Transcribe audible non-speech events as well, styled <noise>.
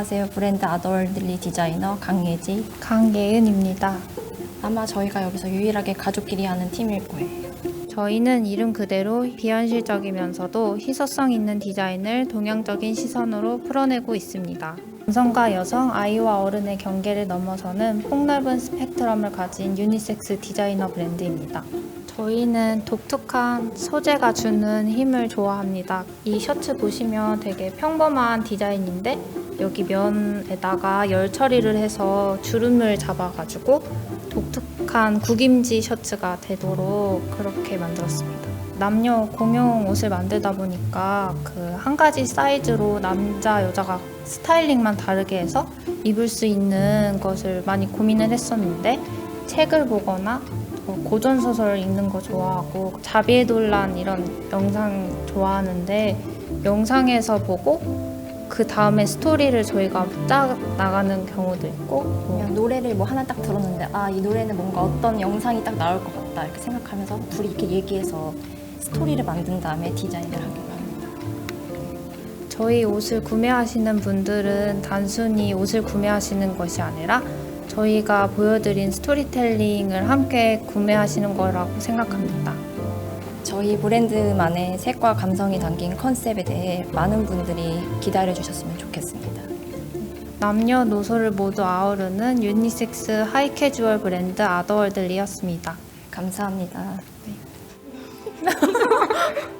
안녕하세요. 브랜드 아더월들리 디자이너 강예지. 강예은입니다. 아마 저희가 여기서 유일하게 가족끼리 하는 팀일 거예요. 저희는 이름 그대로 비현실적이면서도 희소성 있는 디자인을 동양적인 시선으로 풀어내고 있습니다. 남성과 여성, 아이와 어른의 경계를 넘어서는 폭넓은 스펙트럼을 가진 유니섹스 디자이너 브랜드입니다. 저희는 독특한 소재가 주는 힘을 좋아합니다. 이 셔츠 보시면 되게 평범한 디자인인데 여기 면에다가 열 처리를 해서 주름을 잡아가지고 독특한 구김지 셔츠가 되도록 그렇게 만들었습니다. 남녀 공용 옷을 만들다 보니까 그 한 가지 사이즈로 남자 여자가 스타일링만 다르게 해서 입을 수 있는 것을 많이 고민을 했었는데 책을 보거나 뭐 고전 소설 읽는 거 좋아하고 자비의돌란 이런 영상 좋아하는데 영상에서 보고 그 다음에 스토리를 저희가 짜 나가는 경우도 있고 뭐 그냥 노래를 뭐 하나 딱 들었는데 아 이 노래는 뭔가 어떤 영상이 딱 나올 것 같다 이렇게 생각하면서 둘이 이렇게 얘기해서 스토리를 만든 다음에 디자인을 하기로 합니다. 저희 옷을 구매하시는 분들은 단순히 옷을 구매하시는 것이 아니라 저희가 보여드린 스토리텔링을 함께 구매하시는 거라고 생각합니다. 저희 브랜드만의 색과 감성이 담긴 컨셉에 대해 많은 분들이 기다려 주셨으면 좋겠습니다. 남녀노소를 모두 아우르는 유니섹스 하이캐주얼 브랜드 아더월들리였습니다. 감사합니다. <laughs>